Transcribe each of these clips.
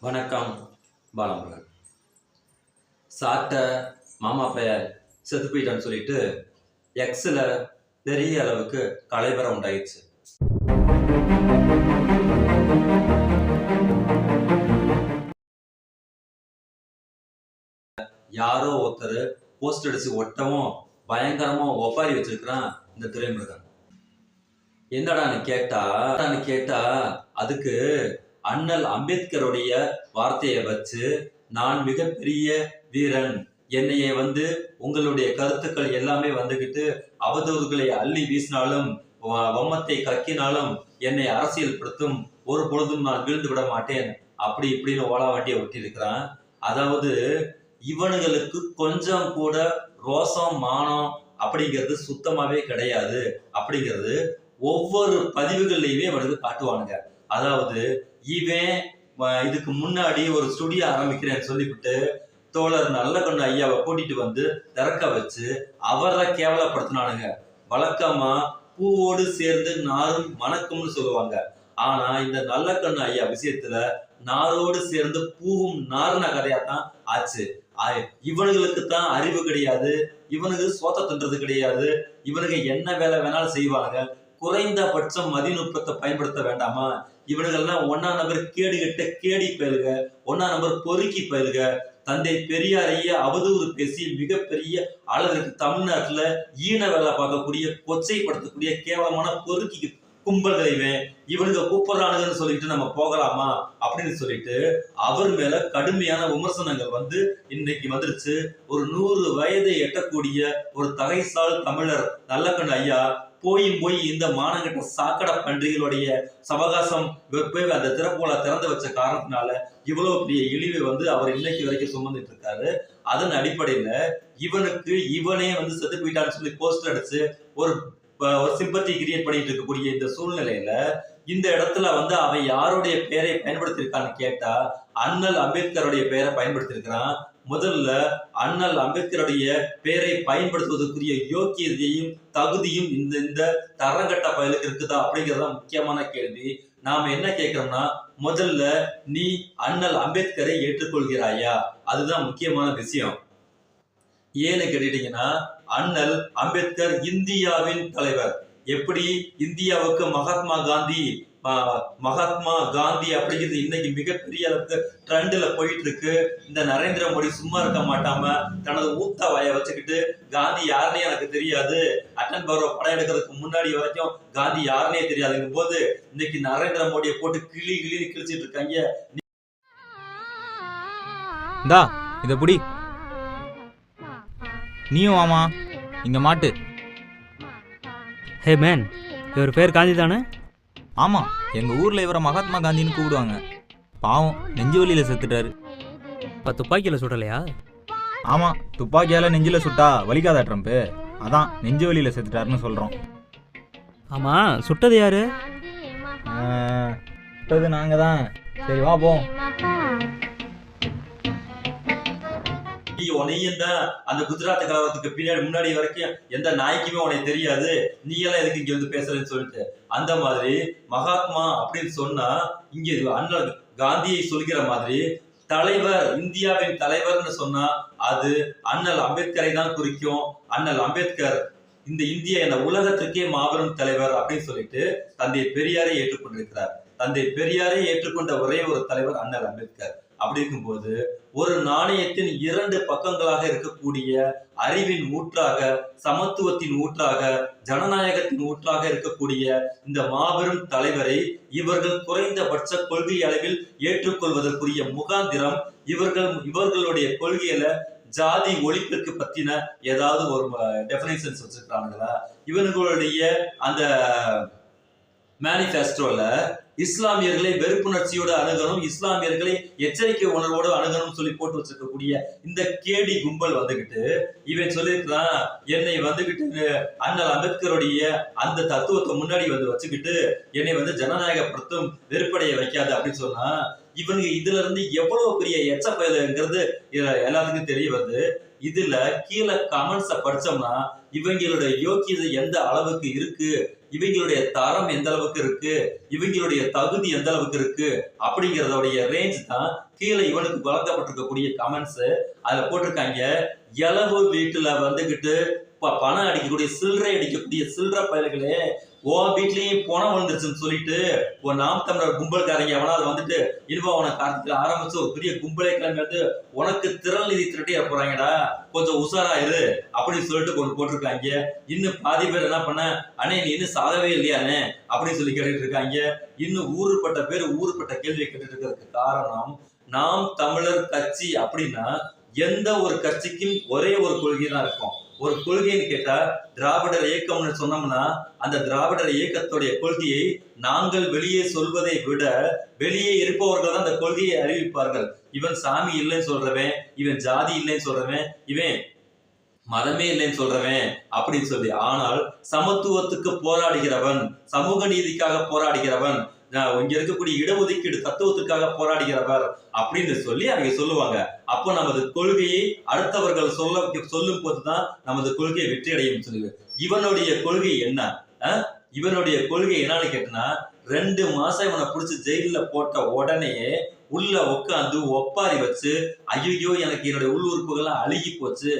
வணக்கம் பாலமுருகன். சாப்பிட்ட மாமா பெயர் செத்து போயிட்டான்னு சொல்லிட்டு எக்ஸில் பெரிய அளவுக்கு கலைபரம் உண்டாயிடுச்சு. யாரோ ஒருத்தர் போஸ்ட் அடிச்சு ஒட்டவும் பயங்கரமா ஒப்பாரி வச்சிருக்கிறான் இந்த துரைமுருகன். என்னடான்னு கேட்டா கேட்டா அதுக்கு அண்ணல் அம்பேத்கருடைய வார்த்தையை வச்சு நான் மிகப்பெரிய வீரன். என்னைய வந்து உங்களுடைய கருத்துக்கள் எல்லாமே வந்துகிட்டு அவதூறுகளை அள்ளி வீசினாலும் வம்மத்தை கக்கினாலும் என்னை அரசியல்படுத்தும். ஒரு பொழுதும் நான் வீழ்ந்து விட மாட்டேன். அப்படி இப்படின்னு ஓலா வண்டியை ஒட்டியிருக்கிறான். அதாவது இவனுங்களுக்கு கொஞ்சம் கூட ரோசம் மானம் அப்படிங்கிறது சுத்தமாவே கிடையாது. அப்படிங்கிறது ஒவ்வொரு பதிவுகள்லையுமே அவனுக்கு காட்டுவானுங்க. அதாவது இவன் இதுக்கு முன்னாடி ஒரு ஸ்டுடியோ ஆரம்பிக்கிறேன்னு சொல்லிவிட்டு தோழர் நல்லகண்ணு ஐயாவை கூட்டிட்டு வந்து திறக்க வச்சு அவரை கேவலப்படுத்தினானுங்க. வழக்கமா பூவோடு சேர்ந்து நாரும் மணக்கும்னு சொல்லுவாங்க. ஆனா இந்த நல்ல கண்ணு ஐயா விஷயத்துல நாரோடு சேர்ந்து பூவும் நாருன கதையா தான் ஆச்சு. ஆ- இவனுங்களுக்கு தான் அறிவு கிடையாது. இவனுக்கு சோத்த தின்றது கிடையாது. இவனுக்கு என்ன வேலை வேணாலும் செய்வாங்க. குறைந்தபட்சம் மதிநுட்பத்தை பயன்படுத்த வேண்டாமா? இவனுங்கெல்லாம் ஒன்னா நம்பர் கேடு கட்ட கேடி பயிலுக ஒன்னா நம்பர் பொறுக்கி பயிலுக தந்தை பெரியாரையே அவதூறு பேசி மிகப்பெரிய அளவிற்கு தமிழ்நாட்டுல ஈன வேலை பார்க்கக்கூடிய கொச்சைப்படுத்தக்கூடிய கேவலமான பொறுக்கி கும்பல்களையுமே இவனுங்க கூப்பிடுறானுங்கன்னு சொல்லிட்டு நம்ம போகலாமா அப்படின்னு சொல்லிட்டு அவர் மேல கடுமையான விமர்சனங்கள் வந்து இன்னைக்கு வந்துருச்சு. ஒரு நூறு வயதை எட்டக்கூடிய ஒரு தகைசால் தமிழர் நல்லக்கண் ஐயா போயும் போய் இந்த மானங்கட்ட சாக்கடை பன்றிகளுடைய சவகாசம் வெப்ப அந்த திறப்போல திறந்து வச்ச காரணத்தினால இவ்வளவு பெரிய இழிவை வந்து அவர் இன்னைக்கு வரைக்கும் சுமந்துட்டு இருக்காரு. அதன் அடிப்படையில இவனுக்கு இவனே வந்து செத்து போயிட்டான்னு சொல்லி போஸ்டர் அடிச்சு ஒரு ஒரு சிம்பத்தி கிரியேட் பண்ணிட்டு இருக்கக்கூடிய இந்த சூழ்நிலையில இந்த இடத்துல வந்து அவன் யாருடைய பெயரை பயன்படுத்தியிருக்கான்னு கேட்டா அண்ணல் அம்பேத்கருடைய பெயரை பயன்படுத்தியிருக்கிறான். முதல்ல அண்ணல் அம்பேத்கருடைய பெயரை பயன்படுத்துவதற்குரிய யோக்கியதையும் தகுதியும் இந்த இந்த தரங்கட்ட பயலுக்கு இருக்குதா அப்படிங்கறத முக்கியமான கேள்வி. நாம என்ன கேட்கிறோம்னா முதல்ல நீ அண்ணல் அம்பேத்கரை ஏற்றுக்கொள்கிறாயா? அதுதான் முக்கியமான விஷயம். ஏன்னு கேட்டுட்டீங்கன்னா அண்ணல் அம்பேத்கர் இந்தியாவின் தலைவர். எப்படி இந்தியாவுக்கு மகாத்மா காந்தி மகாத்மா காந்தி அப்படிங்கிறது இன்னைக்கு மிகப்பெரிய அளவுக்கு ட்ரெண்ட்ல போயிட்டு இருக்கு இந்த நரேந்திர மோடி சும்மா இருக்க மாட்டாம தனது ஊத்த வாய வச்சுக்கிட்டு காந்தி யாருன்னே எனக்கு தெரியாது. அட்டன் பரோ படம் எடுக்கிறதுக்கு முன்னாடி வரைக்கும் காந்தி யாருன்னே தெரியாதுங்கும் போது இன்னைக்கு நரேந்திர மோடியை போட்டு கிளி கிளின்னு கிழிச்சிட்டு இருக்காங்க. இந்தா இத புடி. நீயும் வாமா. இங்க மாட்டு. ஹே மேன் இவர் பேர் காந்தி தானே? ஆமா எங்க ஊர்ல இவரை மகாத்மா காந்தின்னு கூப்பிடுவாங்க. பாவம் நெஞ்சு வலியில செத்துட்டாரு. இப்போ துப்பாக்கியில் சுடலையா? ஆமா துப்பாக்கியால நெஞ்சில சுட்டா வலிக்காதா ட்ரம்ப்பு? அதான் நெஞ்சு வலியில செத்துட்டாருன்னு சொல்றோம். ஆமாம் சுட்டது யாரு? சுட்டது நாங்க தான் சரி வா போம் உனையும் தான் அந்த குஜராத் கலவரத்துக்கு பின்னாடி முன்னாடி வரைக்கும் எந்த நாய்க்குமே உனக்கு தெரியாது. நீ எல்லாம் எதுக்கு இங்க வந்து பேசுறேன்னு சொல்லிட்டு. அந்த மாதிரி மகாத்மா அப்படின்னு சொன்னா இங்க அண்ணன் காந்தியை சொல்கிற மாதிரி தலைவர் இந்தியாவின் தலைவர்னு சொன்னா அது அண்ணல் அம்பேத்கரை தான் குறிக்கும். அண்ணல் அம்பேத்கர் இந்த இந்திய இந்த உலகத்திற்கே மாபெரும் தலைவர் அப்படின்னு சொல்லிட்டு தந்தை பெரியாரை ஏற்றுக்கொண்டிருக்கிறார். தந்தை பெரியாரை ஏற்றுக்கொண்ட ஒரே ஒரு தலைவர் அண்ணல் அம்பேத்கர். அப்படி இருக்கும்போது ஒரு நாணயத்தின் இரண்டு பக்கங்களாக இருக்கக்கூடிய அறிவின் ஊற்றாக சமத்துவத்தின் ஊற்றாக ஜனநாயகத்தின் ஊற்றாக இருக்கக்கூடிய இந்த மாபெரும் தலைவரை இவர்கள் குறைந்தபட்ச கொள்கை அளவில் ஏற்றுக்கொள்வதற்குரிய முகாந்திரம் இவர்கள் இவர்களுடைய கொள்கையில ஜாதி ஒழிப்பிற்கு பத்தின ஏதாவது ஒரு டெபினேஷன்ஸ் வச்சிருக்கானுங்களா இவர்களுடைய அந்த மேனிஃபெஸ்டோல இஸ்லாமியர்களை வெறுப்புணர்ச்சியோடு அணுகணும் இஸ்லாமியர்களை எச்சரிக்கை உணர்வோடு அணுகணும் சொல்லி போட்டு வச்சிருக்கக்கூடிய இந்த கேடி கும்பல் வந்துகிட்டு இவன் சொல்லியிருக்கிறான் என்னை வந்துகிட்டு அண்ணல் அம்பேத்கருடைய அந்த தத்துவத்தை முன்னாடி வந்து வச்சுக்கிட்டு என்னை வந்து ஜனநாயகப்படுத்தும் வெறுப்படைய வைக்காது அப்படின்னு சொன்னா இவனுங்க இதுல இருந்து எவ்வளவு பெரிய எச்ச பயலுங்கிறது எல்லாத்துக்கும் தெரிய வருது. இதுல கீழே கமெண்ட்ஸை படிச்சோம்னா இவங்களுடைய யோக்கியது எந்த அளவுக்கு இருக்கு இவங்களுடைய தரம் எந்த அளவுக்கு இருக்கு? இவங்களுடைய தகுதி எந்த அளவுக்கு இருக்கு? அப்படிங்கறதோடைய ரேஞ்ச் தான் கீழே இவனுக்கு வழங்கப்பட்டிருக்கக்கூடிய கமெண்ட்ஸ் அதுல போட்டிருக்காங்க. இளவு வீட்டுல வந்துகிட்டு பணம் அடிக்கக்கூடிய சில்லறை அடிக்கக்கூடிய சில்லறை பயல்களே ஓ வீட்லயும் பணம் விழுந்துருச்சுன்னு சொல்லிட்டு ஒரு நாம் தமிழர் கும்பல்காரங்க எவனா அதை வந்துட்டு இனிமே அவனை கார்த்திகை ஆரம்பிச்சு ஒரு பெரிய கும்பலே கிளம்பி உனக்கு திரள் நிதி திரட்டியா போறாங்கடா கொஞ்சம் உஷாரா இரு அப்படின்னு சொல்லிட்டு கொண்டு போட்டிருக்காங்க. இன்னும் பாதி பேர் என்ன பண்ண அண்ணே நீ இன்னும் சாதவே இல்லையானே அப்படின்னு சொல்லி கேட்டுட்டு இருக்காங்க. இன்னும் ஊருப்பட்ட பேர் ஊருப்பட்ட கேள்வி கேட்டுட்டு இருக்கிறதுக்கு காரணம் நாம் தமிழர் கட்சி அப்படின்னா எந்த ஒரு கட்சிக்கும் ஒரே ஒரு கொள்கை தான் இருக்கும். ஒரு கொள்கைன்னு கேட்டா திராவிடர் இயக்கம்னு சொன்னோம்னா அந்த திராவிடர் இயக்கத்துடைய கொள்கையை நாங்கள் வெளியே சொல்வதை விட வெளியே இருப்பவர்கள் தான் அந்த கொள்கையை அறிவிப்பார்கள். இவன் சாமி இல்லைன்னு சொல்றவன் இவன் ஜாதி இல்லைன்னு சொல்றவன் இவன் மதமே இல்லைன்னு சொல்றவன் அப்படின்னு சொல்லி. ஆனால் சமத்துவத்துக்கு போராடுகிறவன் சமூக நீதிக்காக போராடுகிறவன் இங்க இருக்கக்கூடிய இடஒதுக்கீடு தத்துவத்திற்காக போராடுகிறவர் அப்படின்னு சொல்லி அவங்க சொல்லுவாங்க. அப்போ நமது கொள்கையை அடுத்தவர்கள் சொல்ல சொல்லும் போதுதான் நமது கொள்கையை வெற்றி அடையும் சொல்லு இவனுடைய கொள்கை என்ன? இவனுடைய கொள்கை என்னன்னு கேட்டனா ரெண்டு மாசம் இவனை பிடிச்சி ஜெயில போட்ட உடனே உள்ள உட்காந்து ஒப்பாரி வச்சு ஐயோ எனக்கு என்னுடைய உள் உறுப்புகள்லாம் அழுகி போச்சு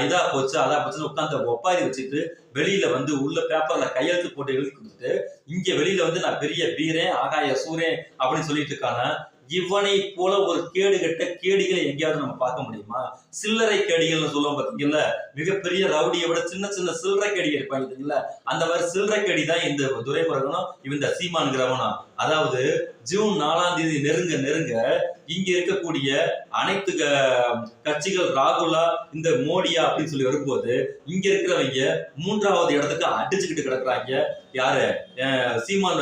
இதா போச்சு அதா போச்சுன்னு உட்காந்து ஒப்பாரி வச்சுட்டு வெளியில வந்து உள்ள பேப்பர்ல கையெழுத்து போட்டு எழுதி கொடுத்துட்டு இங்க வெளியில வந்து நான் பெரிய வீரன் ஆகாய சூரன் அப்படின்னு சொல்லிட்டு இருக்கான இவனை போல ஒரு கேடு கெட்ட கேடிகளை எங்கேயாவது நம்ம பார்க்க முடியுமா? சில்லறை கேடிகள்னு சொல்லுவோம் பாத்தீங்கல்ல? மிகப்பெரிய ரவுடியை விட சின்ன சின்ன சில்லறை கேடிகள் இருப்பாங்க பாத்தீங்களா அந்த மாதிரி சில்லறை கேடி தான் இந்த துரைமுருகனும் இவன் இந்த சீமான்கிறவனும் அதாவது ஜூன் நாலாம் தேதி நெருங்க நெருங்க இங்க இருக்கக்கூடிய அனைத்து க- கட்சிகள் ராகுலா இந்த மோடியா அப்படின்னு சொல்லி வரும்போது இங்க இருக்கிறவங்க மூன்றாவது இடத்துக்கு அடிச்சுக்கிட்டு கிடக்குறாங்க. யாரு? சீமான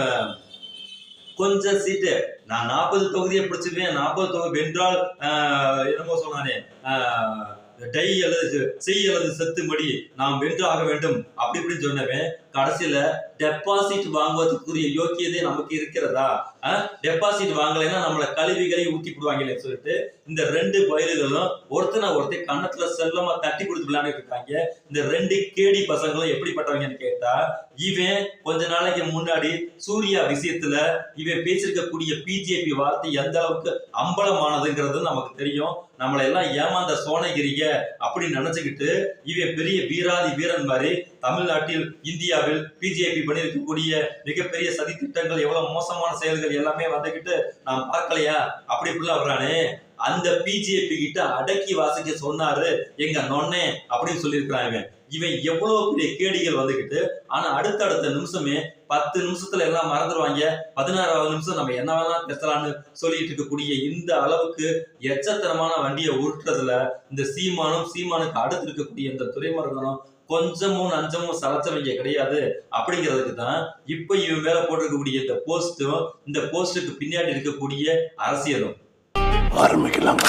கொஞ்சம் சீட்டு. நான் நாற்பது தொகுதியை பிடிச்சிருவேன். நாற்பது தொகுதி வென்றால் ஆஹ், என்னமோ சொன்னானே ஆஹ், டை அல்லது செய் அல்லது செத்தும்படி நாம் வென்றாக வேண்டும். அப்படி இப்படின்னு சொன்னவன் கடைசியில டெபாசிட் வாங்குவதற்குரிய யோக்கியதை நமக்கு இருக்கிறதா? டெபாசிட் வாங்கலைன்னா நம்மள கழுவிகளை ஊக்கி விடுவாங்களே சொல்லிட்டு இந்த ரெண்டு பயிர்களும் ஒருத்தனை ஒருத்தர் கண்ணத்துல செல்லமா தட்டி கொடுத்து விளையாண்டுட்டு இருக்காங்க. இந்த ரெண்டு கேடி பசங்களும் எப்படிப்பட்டவங்கன்னு கேட்டா இவன் கொஞ்ச நாளைக்கு முன்னாடி சூர்யா விஷயத்துல இவன் பேசியிருக்கக்கூடிய பிஜேபி வார்த்தை எந்த அளவுக்கு அம்பலமானதுங்கிறது நமக்கு தெரியும். நம்மளை எல்லாம் ஏமாந்த சோனகிரிக அப்படின்னு நினைச்சுக்கிட்டு இவன் பெரிய வீராதி வீரன் மாதிரி தமிழ்நாட்டில் இந்தியாவில் பிஜேபி பண்ணியிருக்கக்கூடிய மிகப்பெரிய சதி திட்டங்கள் எவ்வளவு மோசமான செயல்கள் எல்லாமே வந்துகிட்டு நான் பார்க்கலையா? அப்படி இப்படிலாம் வர்றானே. அந்த பிஜேபி கிட்ட அடக்கி வாசிக்க சொன்னாரு. எங்க நொன்னே அப்படின்னு சொல்லியிருக்கிறான் இவன் இவன் எவ்வளவு பெரிய கேடிகள் வந்துகிட்டு ஆனா அடுத்தடுத்த நிமிஷமே பத்து நிமிஷத்துல எல்லாம் மறந்துடுவாங்க பதினாறாவது நிமிஷம் நம்ம என்ன வேணாலும் பேசலாம்னு சொல்லிட்டு இருக்கக்கூடிய இந்த அளவுக்கு எச்சத்தனமான வண்டியை உருட்டுறதுல இந்த சீமானும் சீமானுக்கு அடுத்து இருக்கக்கூடிய இந்த துறைமுருகனும் கொஞ்சமும் நஞ்சமும் சலச்சவங்க கிடையாது. அப்படிங்கிறதுக்கு தான் இப்ப இவன் மேல போட்டிருக்கக்கூடிய இந்த போஸ்டும் இந்த போஸ்டுக்கு பின்னாடி இருக்கக்கூடிய அரசியலும். ஆரம்பிக்கலாம்.